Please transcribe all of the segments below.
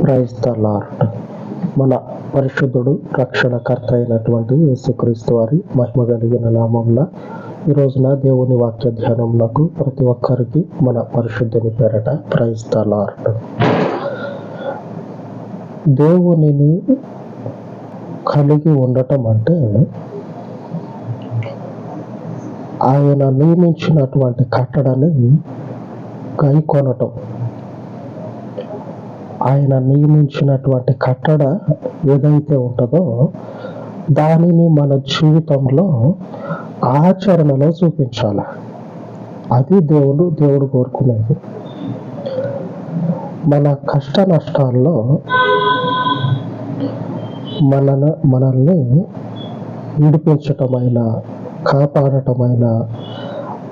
Praise the lord. మన పరిశుద్ధుడు రక్షణకర్త అయినటువంటి యేసుక్రీస్తు వారి మహిమ కలిగిన నామంన ఈ రోజున దేవుని వాక్య ధ్యానంలకు ప్రతి ఒక్కరికి మన పరిశుద్ధుని పేరట ప్రైజ్ ద లార్డ్. దేవునిని కలిగి ఉండటం అంటే ఆయన నియమించినటువంటి కట్టడని గైకొనటం ఆయన నియమించినటువంటి కట్టడ ఏదైతే ఉంటుందో దానిని మన జీవితంలో ఆచరణలో చూపించాలి. అది దేవుడు దేవుడు కోరుకునేది. మన కష్ట నష్టాల్లో మన మనల్ని విడిపించటమైన కాపాడటమైన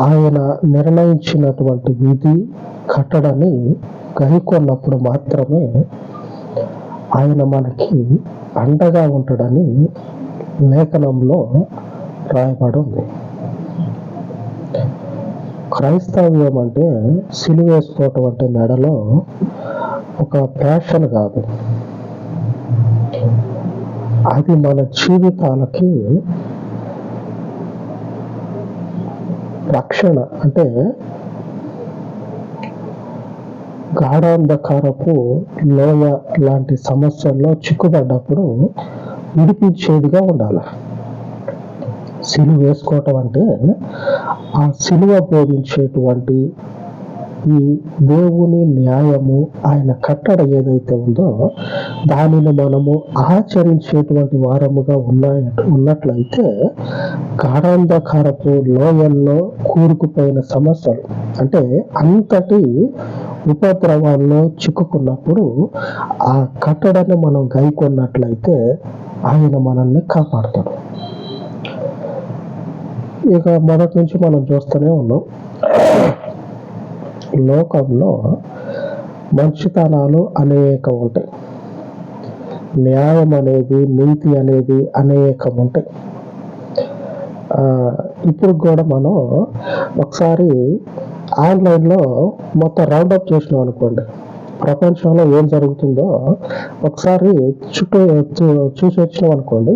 ఆయన నిర్ణయించినటువంటి విధి కట్టడని గైకొన్నప్పుడు మాత్రమే ఆయన మనకి అండగా ఉంటాడని లేఖనంలో రాయబడి ఉంది క్రైస్తవ్యం అంటే సిలువేసుకోవటం అంటే మెడలో ఒక ప్యాషన్ కాదు. అది మన జీవితాలకి రక్షణ అంటే గాఢాంధకారపు లోయ లాంటి సమస్యల్లో చిక్కుపడ్డప్పుడు విడిపించేదిగా ఉండాలి. సిలువ వేసుకోవటం అంటే ఆ సిలువ బోధించేటువంటి ఈ దేవుని న్యాయము ఆయన కట్టడ ఏదైతే ఉందో దానిని మనము ఆచరించేటువంటి వారముగా ఉన్న ఉన్నట్లయితే గాఢాంధకారపు లోయల్లో కూరుకుపోయిన సమస్యలు అంటే అంతటి ఉపద్రవాల్లో చిక్కుకున్నప్పుడు ఆ కట్టడాన్ని మనం గైకొన్నట్లయితే ఆయన మనల్ని కాపాడతాడు. ఇక మొదటి నుంచి మనం చూస్తూనే ఉన్నాం. లోకంలో మంచితనాలు అనేకం ఉంటాయి న్యాయం అనేది నీతి అనేది అనేకం ఉంటాయి ఇప్పుడు కూడా మనం ఒకసారి ఆన్లైన్లో మొత్తం రౌండప్ చేసినాం అనుకోండి. ప్రపంచంలో ఏం జరుగుతుందో ఒకసారి చుట్టూ చూసి వచ్చినాం అనుకోండి.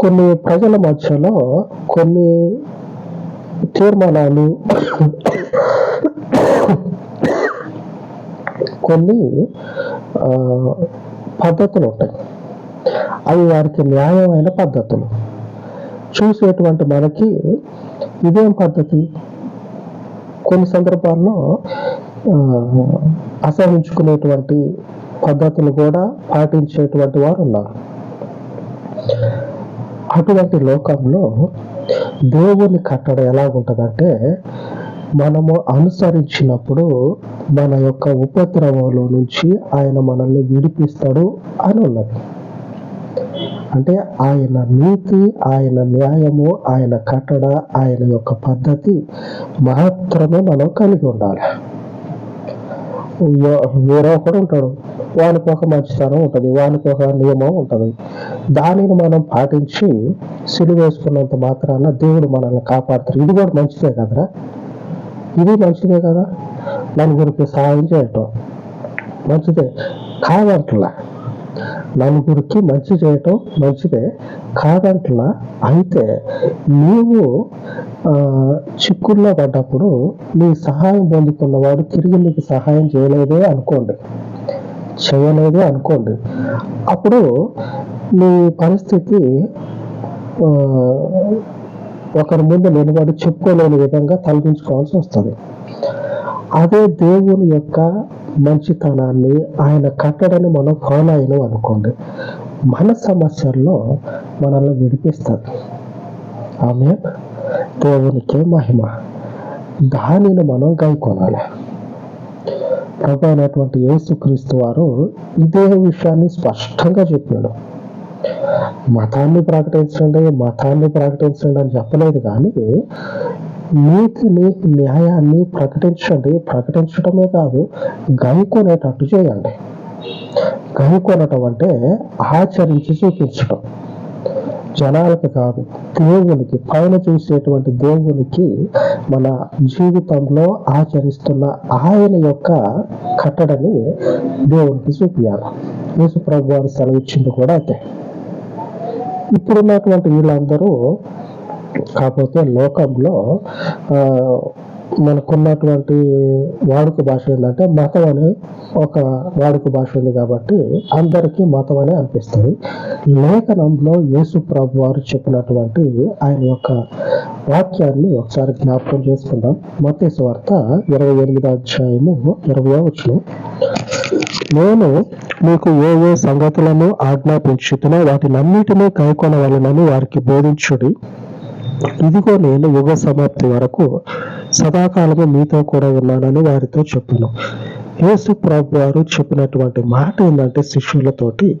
కొన్ని ప్రజల మధ్యలో కొన్ని తీర్మానాలు కొన్ని పద్ధతులు ఉంటాయి అవి వారికి న్యాయమైన పద్ధతులు. చూసేటువంటి మనకి ఇదేం పద్ధతి? కొన్ని సందర్భాల్లో ఆ, అసహించుకునేటువంటి పద్ధతులు కూడా పాటించేటువంటి వారు ఉన్నారు. అటువంటి లోకంలో దేవుని కట్టడం ఎలాగుంటుందంటే మనము అనుసరించినప్పుడు మన యొక్క ఉపద్రవంలో నుంచి ఆయన మనల్ని విడిపిస్తాడు అని ఉన్నది. అంటే ఆయన నీతి ఆయన న్యాయము ఆయన కట్టడ ఆయన యొక్క పద్ధతి మాత్రమే మనం కలిగి ఉండాలి. వేరే ఒకడు ఉంటాడు. వానికి ఒక మంచితనం ఉంటుంది వానికి ఒక నియమం ఉంటుంది. దానిని మనం పాటించి సిలువేసుకున్నంత మాత్రాన దేవుడు మనల్ని కాపాడుతారు ఇది కూడా మంచిదే కదరా? ఇది మంచిదే కదా? నలుగురికి సహాయం చేయటం మంచిదే. కాదంటలా నలుగురికి మంచి చేయటం మంచిదే. కాదంటలా అయితే నీవు ఆ, చిక్కుల్లో పడ్డప్పుడు నీ సహాయం పొందుకున్నవాడు తిరిగి నీకు సహాయం చేయలేదే అనుకోండి. చేయలేదే అనుకోండి. అప్పుడు నీ పరిస్థితి ఆ, ఒకరి ముందు నిలబడి చెప్పుకోలేని విధంగా తలదించుకోవాల్సి వస్తుంది. అదే దేవుని యొక్క మంచితనాన్ని ఆయన కట్టడని మనం ఫాలో అయినాం అనుకోండి. మన సమస్యల్లో మనల్ని విడిపిస్తుంది ఆమె దేవునికే మహిమ. దానిని మనం గైకొనాలి. ప్రభు అయినటువంటి యేసుక్రీస్తు వారు ఇదే విషయాన్ని స్పష్టంగా చెప్పాడు. మతాన్ని ప్రకటించండి మతాన్ని ప్రకటించండి అని చెప్పలేదు కానీ నీతిని న్యాయాన్ని ప్రకటించండి. ప్రకటించడమే కాదు గైకొనేటట్టు చేయండి. గైకొనటం అంటే ఆచరించి చూపించడం జనాలకు కాదు దేవునికి పైన చూసేటువంటి దేవునికి మన జీవితంలో ఆచరిస్తున్న ఆయన యొక్క కట్టడని దేవునికి చూపించాలి యేసు ప్రభు వారు సెలవిచ్చింది కూడా అయితే ఇప్పుడున్నటువంటి వీళ్ళందరూ కాకపోతే లోకంలో మనకున్నటువంటి వాడుక భాష ఏంటంటే మతం అనే ఒక వాడుక భాష ఉంది కాబట్టి అందరికీ మతం అనే అనిపిస్తుంది. లేఖనంలో యేసు ప్రభు వారు చెప్పినటువంటి ఆయన యొక్క వాక్యాన్ని ఒకసారి జ్ఞాపకం చేసుకుందాం. మతేసు వార్త ఇరవై ఎనిమిది అధ్యాయము ఇరవై వచ్చిన నేను మీకు ఏ ఏ సంగతులను ఆజ్ఞాపించుతునో వాటినన్నిటినీ కైకొనవలనని వారికి బోధించుడి. ఇదిగో నేను యుగ సమాప్తి వరకు సదాకాలము మీతో కూడా ఉన్నానని వారితో చెప్పాను. యేసు ప్రభు వారు చెప్పినటువంటి మాట ఏంటంటే శిష్యులతోటి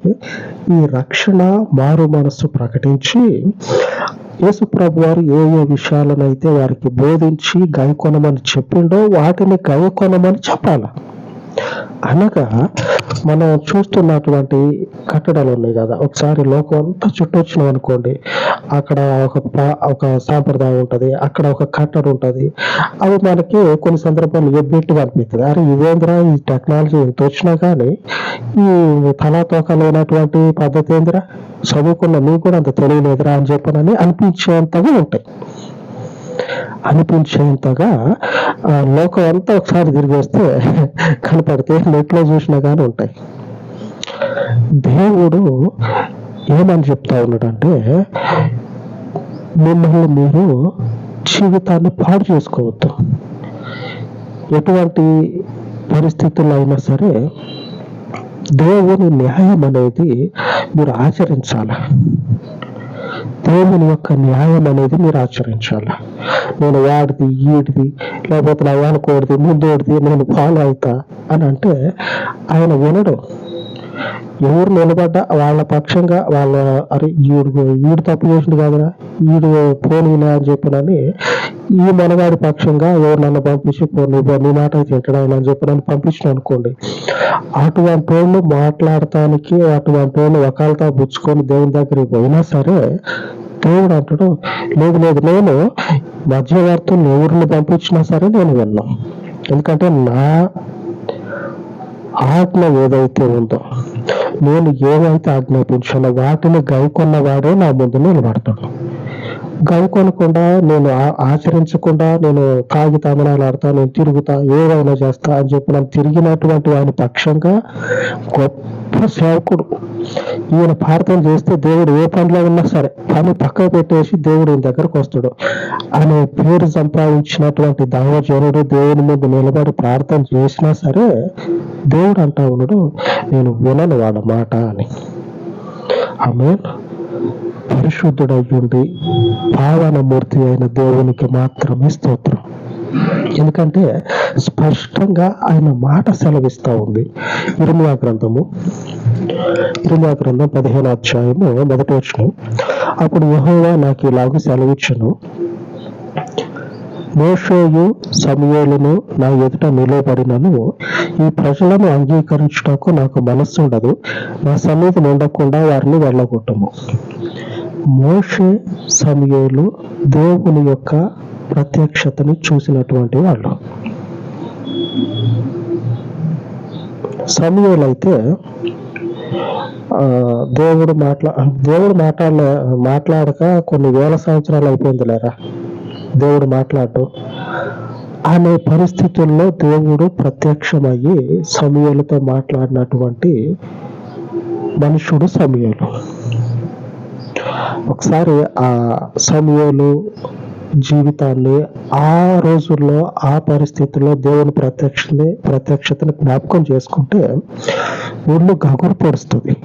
ఈ రక్షణ మారు మనస్సు ప్రకటించి యేసుప్రభు వారు ఏ ఏ అయితే వారికి బోధించి గైకొనమని చెప్పిండో వాటిని గైకొనమని చెప్పాలి. అనగా మనం చూస్తున్నటువంటి కట్టడాలు ఉన్నాయి కదా. ఒకసారి లోకం అంతా చుట్టొచ్చినాం అనుకోండి. అక్కడ ఒక ఒక సాంప్రదాయం ఉంటది. అక్కడ ఒక కట్టడం ఉంటది. అవి మనకి కొన్ని సందర్భాలు ఎబ్బెట్టుగా అనిపిస్తుంది అరే ఇదేంద్రా ఈ టెక్నాలజీ ఎంత వచ్చినా కానీ ఈ తలాతోక అయినటువంటి పద్ధతి ఏందిరా? చదువుకున్న మీకు కూడా అంత తెలియలేదురా అని చెప్పనని అనిపించేంతగా ఉంటాయి. అనిపించేంతగా ఆ, లోకం అంతా ఒకసారి తిరిగి వస్తే కనపడితే నెట్లో చూసినా కానీ ఉంటాయి. దేవుడు ఏమని చెప్తా ఉన్నాడంటే మిమ్మల్ని మీరు జీవితాన్ని పాడు చేసుకోవద్దు. ఎటువంటి పరిస్థితుల్లో అయినా సరే దేవుని న్యాయం అనేది మీరు ఆచరించాలి. దేవుని యొక్క న్యాయం అనేది మీరు ఆచరించాలి. నేను వాడిది ఈడిది లేకపోతే నా వానుకోడిది ముందోడిది నేను ఫాలో అవుతా అని అంటే ఆయన వినడు. ఎవరు నిలబడ్డా వాళ్ళ పక్షంగా వాళ్ళ అరే ఈడు ఈడు తప్పు చేసిండు కాదురా ఈడు పోనీలే అని చెప్పినని ఈ మనగాడి పక్షంగా ఎవరు నన్ను పంపించి పోనీ నీ మాట అయితే వింటాడు అని చెప్పి నన్ను పంపించిన అనుకోండి. అటువంటి వాళ్ళు మాట్లాడటానికి అటువంటి వాళ్ళు ఒకళ్ళతో పుచ్చుకొని దేవుని దగ్గరికి పోయినా సరే దేవుడు అంటాడు లేదు లేదు నేను మధ్యవర్తులు ఎవరిని పంపించినా సరే నేను విన్నా. ఎందుకంటే నా ఆత్మ ఏదైతే ఉందో నేను ఏవైతే ఆజ్ఞాపించానో వాటిని గైకొన్న వాడే నా ముందు నిలబడతాడు. గైకొనకుండా నేను ఆ- ఆచరించకుండా నేను తాగి ఆడతా నేను తిరుగుతా ఏదైనా చేస్తా అని చెప్పి నన్ను తిరిగినటువంటి ఆయన పక్షంగా గొప్ప సేవకుడు. ఈయన ప్రార్థన చేస్తే దేవుడు ఏ పనిలో ఉన్నా సరే పని పక్కకు పెట్టేసి దేవుడు ఈయన దగ్గరకు వస్తాడు. అనే పేరు సంపాదించినటువంటి దావజనుడు దేవుని ముందు నిలబడి ప్రార్థన చేసినా సరే దేవుడు అంటా ఉన్నాడు నేను వినను వాడ మాట అని. ఆమె పరిశుద్ధుడయ్యుండి పావనమూర్తి అయిన దేవునికి మాత్రమే స్తోత్రం. ఎందుకంటే స్పష్టంగా ఆయన మాట సెలవిస్తూ ఉంది. ఇరుమియా గ్రంథము ఇరుమియా గ్రంథం పదిహేను అధ్యాయము మొదటి వచ్చిన అప్పుడు యహోవా నాకు ఇలాగ సెలవిచ్చును. మోషోయు సమయలను నా ఎదుట నిలబడినను. ఈ ప్రజలను అంగీకరించుటకు నాకు మనస్సు ఉండదు. నా సన్నిధిని ఉండకుండా వారిని వెళ్ళగొట్టము. మోషే సమయంలో దేవుని యొక్క ప్రత్యక్షతని చూసినటువంటి వాళ్ళు. సమయంలో అయితే దేవుడు మాట్లా దేవుడు మాట్లాడలే మాట్లాడక కొన్ని వేల సంవత్సరాలు అయిపోయింది లేరా? దేవుడు మాట్లాడు. అనే పరిస్థితుల్లో దేవుడు ప్రత్యక్షమయ్యి సమయాలతో మాట్లాడినటువంటి మనుషుడు సమయాలు. ఒకసారి ఆ సమయాలు జీవితాన్ని ఆ రోజుల్లో ఆ పరిస్థితుల్లో దేవుని ప్రత్యక్షని ప్రత్యక్షతని జ్ఞాపకం చేసుకుంటే ఒళ్ళు గగురు పొడుస్తుంది.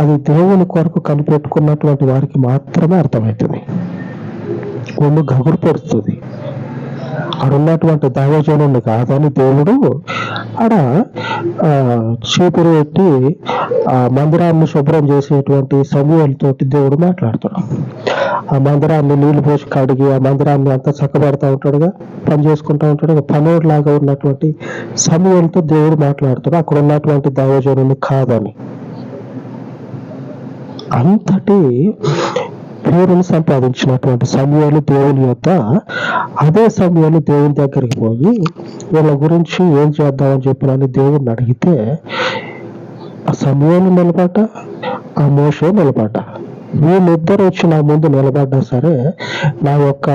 అది దేవుని కొరకు కనిపెట్టుకున్నటువంటి వారికి మాత్రమే అర్థమవుతుంది. ఒళ్ళు గగురు పొడుస్తుంది. అక్కడ ఉన్నటువంటి దైవజనుని కాదని దేవుడు ఆడ చీపురు పెట్టి ఆ మందిరాన్ని శుభ్రం చేసేటువంటి సమయాలతోటి దేవుడు మాట్లాడుతాడు ఆ మందిరాన్ని నీళ్ళు పోసి కడిగి ఆ మందిరాన్ని అంతా చక్కబెడతా ఉంటాడుగా పని చేసుకుంటా ఉంటాడు పనోడు లాగా ఉన్నటువంటి సమయాలతో దేవుడు మాట్లాడుతాడు అక్కడ ఉన్నటువంటి దైవజనుని కాదని. అంతటి పేరును సంపాదించినటువంటి సమయాలు దేవుని యొక్క అదే సమయాలు దేవుని దగ్గరికి పోయి వీళ్ళ గురించి ఏం చేద్దామని చెప్పినని దేవుడిని అడిగితే ఆ సమయాలు నిలబడ్డ ఆ మోసే నిలబడ్డ. వీళ్ళిద్దరు వచ్చి నా ముందు నిలబడ్డా సరే నా యొక్క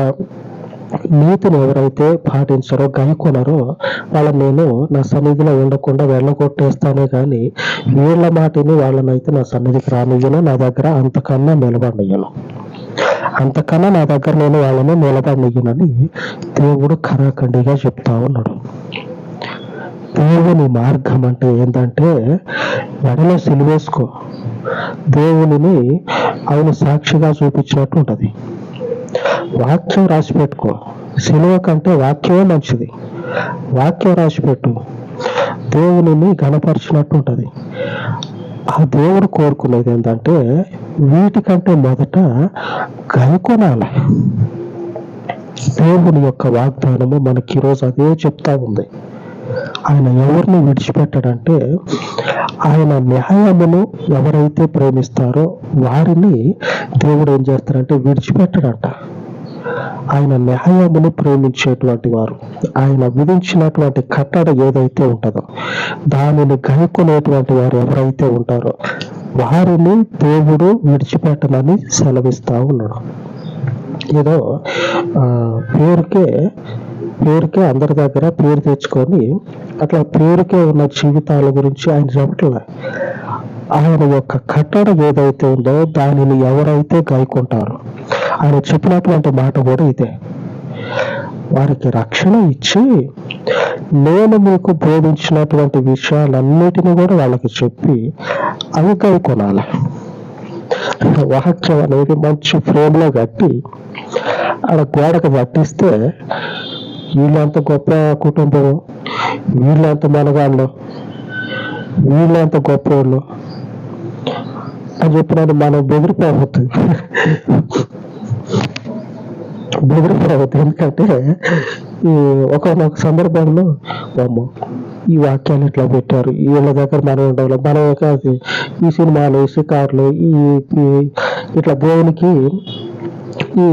నీతిని ఎవరైతే పాటించారో గైకొనరో వాళ్ళని నేను నా సన్నిధిలో ఉండకుండా వెళ్ళగొట్టేస్తానే కానీ వీళ్ళ మాటని వాళ్ళనైతే నా సన్నిధికి రానియ్యను నా దగ్గర అంతకన్నా నిలబడియ్యను అంతకన్నా నా దగ్గర నేను వాళ్ళని నిలబడియ్యనని దేవుడు ఖరాఖండిగా చెప్తా ఉన్నాడు. దేవుని మార్గం అంటే ఏంటంటే ఎడలో సిలువేసుకో. దేవునిని ఆయన సాక్షిగా చూపించినట్టు ఉంటది. వాక్యం రాసి పెట్టుకో సిలువ కంటే వాక్యమే మంచిది. వాక్యం రాసి పెట్టు దేవుని గణపరిచినట్టు ఉంటుంది. ఆ దేవుడు కోరుకునేది ఏంటంటే వీటికంటే మొదట గైకొనాలి దేవుని యొక్క వాగ్దానము మనకి ఈరోజు అదే చెప్తా ఉంది. ఆయన ఎవరిని విడిచిపెట్టాడంటే ఆయన న్యాయమును ఎవరైతే ప్రేమిస్తారో వారిని దేవుడు ఏం చేస్తారంటే విడిచిపెట్టడంట. ఆయన న్యాయమును ప్రేమించేటువంటి వారు. ఆయన విధించినటువంటి కట్టడ ఏదైతే ఉంటుందో దానిని గైకొనేటువంటి వారు ఎవరైతే ఉంటారో వారిని దేవుడు విడిచిపెట్టమని సెలవిస్తా ఉన్నాడు. ఏదో ఆ, పేరుకే పేరుకే అందరి దగ్గర పేరు తెచ్చుకొని అట్లా పేరుకే ఉన్న జీవితాల గురించి ఆయన చెప్పట్లే? ఆయన యొక్క కట్టడ ఏదైతే ఉందో దానిని ఎవరైతే గాయకుంటారో ఆయన చెప్పినటువంటి మాట కూడా ఇదే. వారికి రక్షణ ఇచ్చి నేను మీకు బోధించినటువంటి విషయాలన్నిటిని కూడా వాళ్ళకి చెప్పి అవి కొనాలి. వాక్యం అనేది మంచి ఫ్రేమ్లో కట్టి ఆడ గోడకు పట్టిస్తే వీళ్ళంత గొప్ప కుటుంబం వీళ్ళంత మనగాళ్ళు వీళ్ళంత గొప్ప వాళ్ళు అని చెప్పినాడు మనం బెదిరిపోవద్దు బెదిరిపోవద్దు ఎందుకంటే ఈ ఒకనొక సందర్భంలో అమ్మో ఈ వాక్యాలు ఇట్లా పెట్టారు. వీళ్ళ దగ్గర మనం ఉండాలి మనం కాదు ఈ సినిమాలు ఈ షికార్లు ఈ ఇట్లా దేవునికి ఈ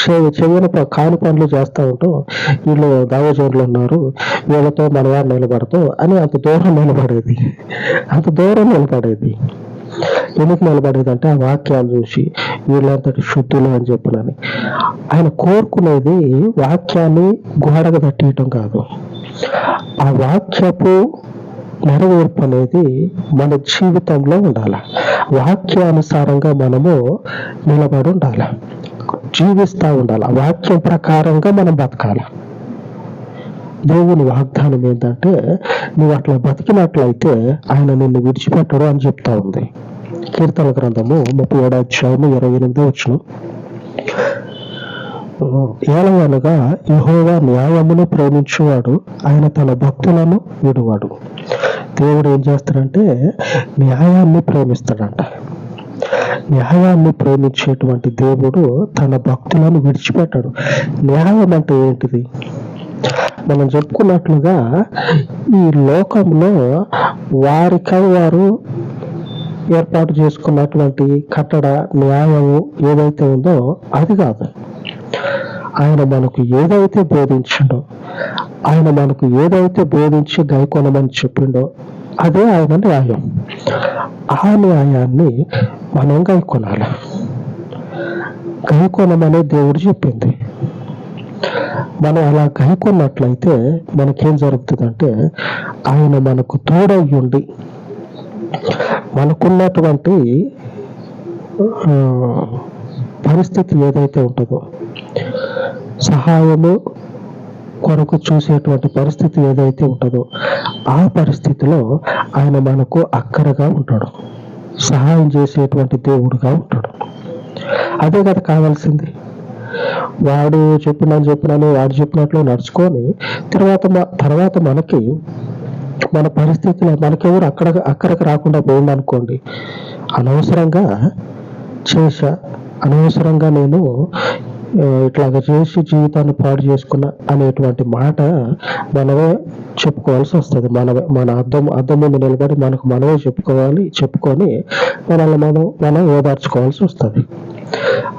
చె- కాని పనులు చేస్తూ ఉంటాం వీళ్ళు దావజోన్లు ఉన్నారు. వీళ్ళతో మనవాడు నిలబడతాం అని అంత దూరం నిలబడేది. అంత దూరం నిలబడేది. ఎందుకు నిలబడేదంటే ఆ వాక్యాలు చూసి వీళ్ళంతటి శుద్ధులు అని చెప్పినని. ఆయన కోరుకునేది వాక్యాన్ని గోడకు తట్టియటం కాదు. ఆ వాక్యపు నెరవేర్పు అనేది మన జీవితంలో ఉండాలి. వాక్యానుసారంగా మనము నిలబడి ఉండాలి. జీవిస్తూ ఉండాలి. ఆ వాక్యం ప్రకారంగా మనం బతకాలి. దేవుని వాగ్దానం ఏంటంటే నువ్వు అట్లా బతికినట్లయితే ఆయన నిన్ను విడిచిపెట్టడు అని చెప్తా ఉంది. కీర్తన గ్రంథము ముప్పై ఏడో అధ్యాయము ఇరవై ఎనిమిదో వచ్చిన ఏలవనగా యహోవా న్యాయమును ప్రేమించేవాడు ఆయన తన భక్తులను విడువాడు. దేవుడు ఏం చేస్తాడంటే న్యాయాన్ని ప్రేమిస్తాడంట. న్యాయాన్ని ప్రేమించేటువంటి దేవుడు తన భక్తులను విడిచిపెట్టాడు. న్యాయం అంటే ఏంటిది? మనం చెప్పుకున్నట్లుగా ఈ లోకంలో వారికై వారు ఏర్పాటు చేసుకున్నటువంటి కట్టడ న్యాయము ఏదైతే ఉందో అది కాదు. ఆయన మనకు ఏదైతే బోధించిండో ఆయన మనకు ఏదైతే బోధించి గైకొనమని చెప్పిండో అదే ఆయన న్యాయం. ఆ న్యాయాన్ని మనం గైకొనాలి. గైకొనమనే దేవుడు చెప్పింది. మనం అలా గైకొన్నట్లయితే మనకేం జరుగుతుందంటే ఆయన మనకు తోడై ఉండి మనకున్నటువంటి పరిస్థితి ఏదైతే ఉంటుందో సహాయము కొరకు చూసేటువంటి పరిస్థితి ఏదైతే ఉంటుందో ఆ పరిస్థితిలో ఆయన మనకు అక్కరగా ఉంటాడు. సహాయం చేసేటువంటి దేవుడుగా ఉంటాడు. అదే కదా కావాల్సింది. వాడు చెప్పినాను చెప్పినాను వాడు చెప్పినట్లు నడుచుకొని తర్వాత మ- తర్వాత మనకి మన పరిస్థితిలో మనకెవరు అక్కడ అక్కడికి రాకుండా పోయింది అనుకోండి అనవసరంగా చేశా అనవసరంగా నేను ఇట్లాగ చేసి జీవితాన్ని పాడు చేసుకున్న అనేటువంటి మాట మనమే చెప్పుకోవాల్సి వస్తుంది. మనమే మన అర్థం అర్థం ముందు నిలబడి మనకు మనమే చెప్పుకోవాలి చెప్పుకొని మనల్ని మనం మనం ఓదార్చుకోవాల్సి వస్తుంది.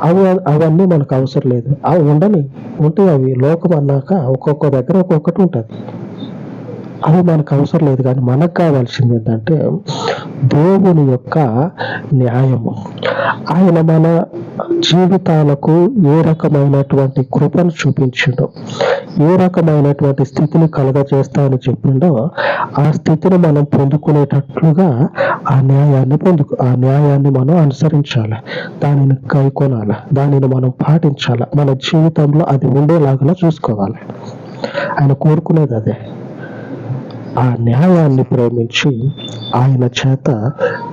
అవి అవన్నీ మనకు అవసరం లేదు. అవి ఉండని ఉంటే అవి. లోకం అన్నాక ఒక్కొక్క దగ్గర ఒక్కొక్కటి ఉంటుంది. అవి మనకు అవసరం లేదు. కానీ మనకు కావాల్సింది ఏంటంటే దేవుని యొక్క న్యాయము. ఆయన మన జీవితాలకు ఏ రకమైనటువంటి కృపను చూపించిండో ఏ రకమైనటువంటి స్థితిని కలగజేస్తా అని చెప్పిండో ఆ స్థితిని మనం పొందుకునేటట్లుగా ఆ న్యాయాన్ని పొందుకు ఆ న్యాయాన్ని మనం అనుసరించాలి. దానిని కైకొనాలి. దానిని మనం పాటించాలి. మన జీవితంలో అది ఉండేలాగా చూసుకోవాలి. ఆయన కోరుకునేది అదే. ఆ న్యాయాన్ని ప్రేమించి ఆయన చేత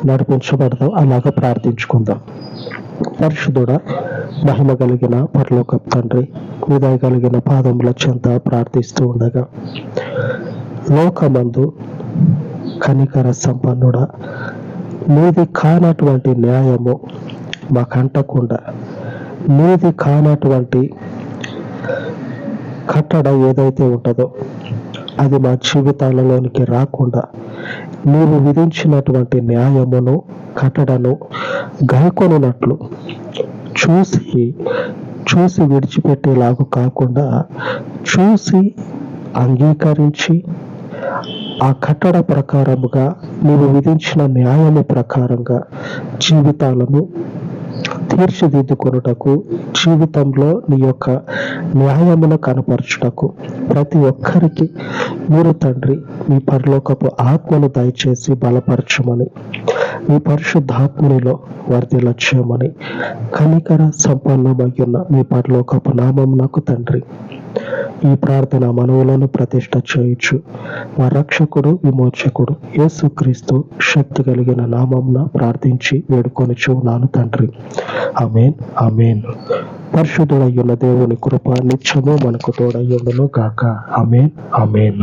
నడిపించబడదాం అలాగ ప్రార్థించుకుందాం. పరిశుద్ధుడ మహిమ కలిగిన పరలోక తండ్రి హృదయ కలిగిన పాదముల చెంత ప్రార్థిస్తూ ఉండగా లోకమందు కనికర సంపన్నుడ నీది కానటువంటి న్యాయము మాకంటకుండా నీది కానటువంటి కట్టడ ఏదైతే ఉంటుందో అది మా జీవితాలలోనికి రాకుండా నీవు విధించినటువంటి న్యాయమును కట్టడను గాయకొనినట్లు చూసి చూసి విడిచిపెట్టేలాగా కాకుండా చూసి అంగీకరించి ఆ కట్టడ ప్రకారముగా నీవు విధించిన న్యాయము ప్రకారంగా జీవితాలను తీర్చిదిద్దుకొనుటకు జీవితంలో నీ యొక్క న్యాయమును కనపరచుటకు ప్రతి ఒక్కరికి మీరు తండ్రి మీ పరలోకపు ఆత్మను దయచేసి బలపరచమని మీ పరిశుద్ధాత్మనిలో వర్ధిల్ల చేయమని కనికర సంపన్నమయ్యున్న మీ పరలోకపు నామం నాకు తండ్రి. ఈ ప్రార్థన మనవులను ప్రతిష్ట చేయొచ్చు మా రక్షకుడు విమోచకుడు యేసుక్రీస్తు శక్తి కలిగిన నామంన ప్రార్థించి వేడుకొని చూనాను తండ్రి. అమేన్ అమేన్ పరిశుద్ధుడయ్యున్న దేవుని కృప నిత్యము మనకు తోడయ్యుండును గాక. అమేన్ అమేన్